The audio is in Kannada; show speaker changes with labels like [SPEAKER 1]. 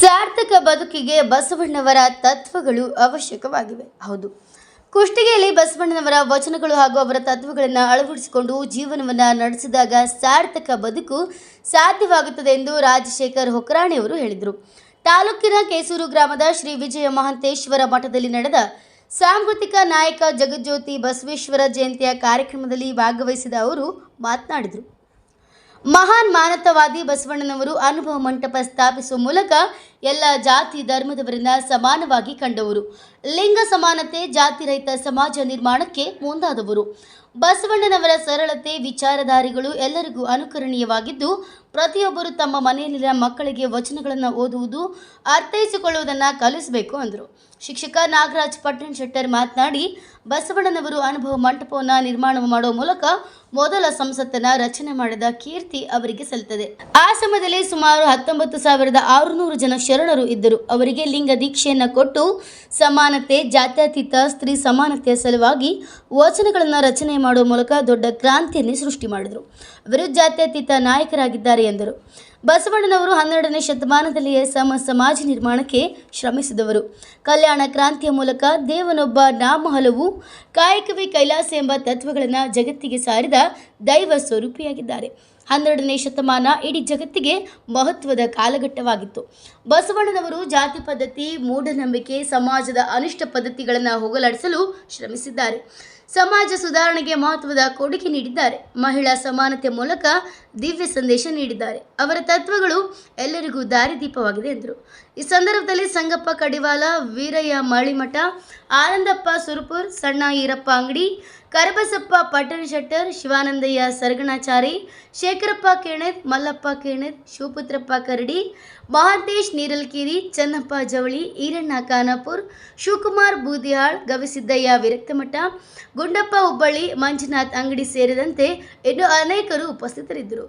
[SPEAKER 1] ಸಾರ್ಥಕ ಬದುಕಿಗೆ ಬಸವಣ್ಣವರ ತತ್ವಗಳು ಅವಶ್ಯಕವಾಗಿವೆ. ಹೌದು. ಕುಷ್ಟಗಿಯಲ್ಲಿ ಬಸವಣ್ಣನವರ ವಚನಗಳು ಹಾಗೂ ಅವರ ತತ್ವಗಳನ್ನು ಅಳವಡಿಸಿಕೊಂಡು ಜೀವನವನ್ನು ನಡೆಸಿದಾಗ ಸಾರ್ಥಕ ಬದುಕು ಸಾಧ್ಯವಾಗುತ್ತದೆ ಎಂದು ರಾಜಶೇಖರ್ ಹೊಕರಾಣಿಯವರು ಹೇಳಿದರು. ತಾಲೂಕಿನ ಕೇಸೂರು ಗ್ರಾಮದ ಶ್ರೀ ವಿಜಯ ಮಹಂತೇಶ್ವರ ಮಠದಲ್ಲಿ ನಡೆದ ಸಾಂಸ್ಕೃತಿಕ ನಾಯಕ ಜಗಜ್ಯೋತಿ ಬಸವೇಶ್ವರ ಜಯಂತಿಯ ಕಾರ್ಯಕ್ರಮದಲ್ಲಿ ಭಾಗವಹಿಸಿದ ಅವರು ಮಾತನಾಡಿದರು. ಮಹಾನ್ ಮಾನತವಾದಿ ಬಸವಣ್ಣನವರು ಅನುಭವ ಮಂಟಪ ಸ್ಥಾಪಿಸುವ ಮೂಲಕ ಎಲ್ಲ ಜಾತಿ ಧರ್ಮದವರನ್ನ ಸಮಾನವಾಗಿ ಕಂಡವರು. ಲಿಂಗ ಸಮಾನತೆ, ಜಾತಿರಹಿತ ಸಮಾಜ ನಿರ್ಮಾಣಕ್ಕೆ ಮುಂದಾದವರು. ಬಸವಣ್ಣನವರ ಸರಳತೆ, ವಿಚಾರಧಾರಿಗಳು ಎಲ್ಲರಿಗೂ ಅನುಕರಣೀಯವಾಗಿದ್ದು, ಪ್ರತಿಯೊಬ್ಬರು ತಮ್ಮ ಮನೆಯಲ್ಲಿನ ಮಕ್ಕಳಿಗೆ ವಚನಗಳನ್ನು ಓದುವುದು, ಅರ್ಥೈಸಿಕೊಳ್ಳುವುದನ್ನು ಕಲಿಸಬೇಕು ಅಂದರು. ಶಿಕ್ಷಕ ನಾಗರಾಜ್ ಪಟ್ಟಣ ಶೆಟ್ಟರ್ ಮಾತನಾಡಿ, ಬಸವಣ್ಣನವರು ಅನುಭವ ಮಂಟಪವನ್ನು ನಿರ್ಮಾಣ ಮಾಡುವ ಮೂಲಕ ಮೊದಲ ಸಂಸತ್ತನ್ನ ರಚನೆ ಮಾಡಿದ ಕೀರ್ತಿ ಅವರಿಗೆ ಸಲ್ಲುತ್ತದೆ. ಆ ಸಮಯದಲ್ಲಿ ಸುಮಾರು ಹತ್ತೊಂಬತ್ತು ಸಾವಿರದ ಆರುನೂರು ಜನ ಶರಣರು ಇದ್ದರು. ಅವರಿಗೆ ಲಿಂಗ ದೀಕ್ಷೆಯನ್ನು ಕೊಟ್ಟು, ಸಮಾನತೆ, ಜಾತ್ಯತೀತ, ಸ್ತ್ರೀ ಸಮಾನತೆಯ ಸಲುವಾಗಿ ವಚನಗಳನ್ನು ರಚನೆ ಮಾಡುವ ಮೂಲಕ ದೊಡ್ಡ ಕ್ರಾಂತಿಯನ್ನೇ ಸೃಷ್ಟಿ ಮಾಡಿದರು. ಅವರು ಜಾತ್ಯತೀತ ನಾಯಕರಾಗಿದ್ದಾರೆ ಎಂದರು. ಬಸವಣ್ಣನವರು ಹನ್ನೆರಡನೇ ಶತಮಾನದಲ್ಲಿಯೇ ಸಮ ಸಮಾಜ ನಿರ್ಮಾಣಕ್ಕೆ ಶ್ರಮಿಸಿದವರು. ಕಲ್ಯಾಣ ಕ್ರಾಂತಿಯ ಮೂಲಕ ದೇವನೊಬ್ಬ ನಾಮ ಹಲವು ಕಾಯಕವೇ ಕೈಲಾಸ ಎಂಬ ತತ್ವಗಳನ್ನು ಜಗತ್ತಿಗೆ ಸಾರಿದ ದೈವ ಸ್ವರೂಪಿಯಾಗಿದ್ದಾರೆ. ಹನ್ನೆರಡನೇ ಶತಮಾನ ಇಡೀ ಜಗತ್ತಿಗೆ ಮಹತ್ವದ ಕಾಲಘಟ್ಟವಾಗಿತ್ತು. ಬಸವಣ್ಣನವರು ಜಾತಿ ಪದ್ಧತಿ, ಮೂಢನಂಬಿಕೆ, ಸಮಾಜದ ಅನಿಷ್ಟ ಪದ್ಧತಿಗಳನ್ನು ಹೋಗಲಾಡಿಸಲು ಶ್ರಮಿಸಿದ್ದಾರೆ. ಸಮಾಜ ಸುಧಾರಣೆಗೆ ಮಹತ್ವದ ಕೊಡುಗೆ ನೀಡಿದ್ದಾರೆ. ಮಹಿಳಾ ಸಮಾನತೆ ಮೂಲಕ ದಿವ್ಯ ಸಂದೇಶ ನೀಡಿದ್ದಾರೆ. ಅವರ ತತ್ವಗಳು ಎಲ್ಲರಿಗೂ ದಾರಿದೀಪವಾಗಿದೆ ಎಂದರು. ಈ ಸಂದರ್ಭದಲ್ಲಿ ಸಂಗಪ್ಪ ಕಡಿವಾಲ, ವೀರಯ್ಯ ಮಳಿಮಠ, ಆನಂದಪ್ಪ ಸುರಪುರ್, ಸಣ್ಣ ಈರಪ್ಪ ಅಂಗಡಿ, ಕರಬಸಪ್ಪ ಪಟ್ಟಣ ಶೆಟ್ಟರ್ ಶಿವಾನಂದಯ್ಯ ಸರಗಣಾಚಾರಿ ಶೇಖರಪ್ಪ ಕೇಣೆತ್, ಮಲ್ಲಪ್ಪ ಕೇಣತ್, ಶಿವಪುತ್ರಪ್ಪ ಕರಡಿ, ಮಹಾಂತೇಶ್ ನೀರಲ್ಕೇರಿ, ಚನ್ನಪ್ಪ ಜವಳಿ, ಈರಣ್ಣ ಖಾನಾಪುರ್, ಶಿವಕುಮಾರ್ ಬೂದಿಹಾಳ್, ಗವಿಸಿದ್ದಯ್ಯ ವಿರಕ್ತಮಠ, ಗುಂಡಪ್ಪ ಹುಬ್ಬಳ್ಳಿ, ಮಂಜುನಾಥ್ ಅಂಗಡಿ ಸೇರಿದಂತೆ ಇನ್ನು ಅನೇಕರು ಉಪಸ್ಥಿತರಿದ್ದರು.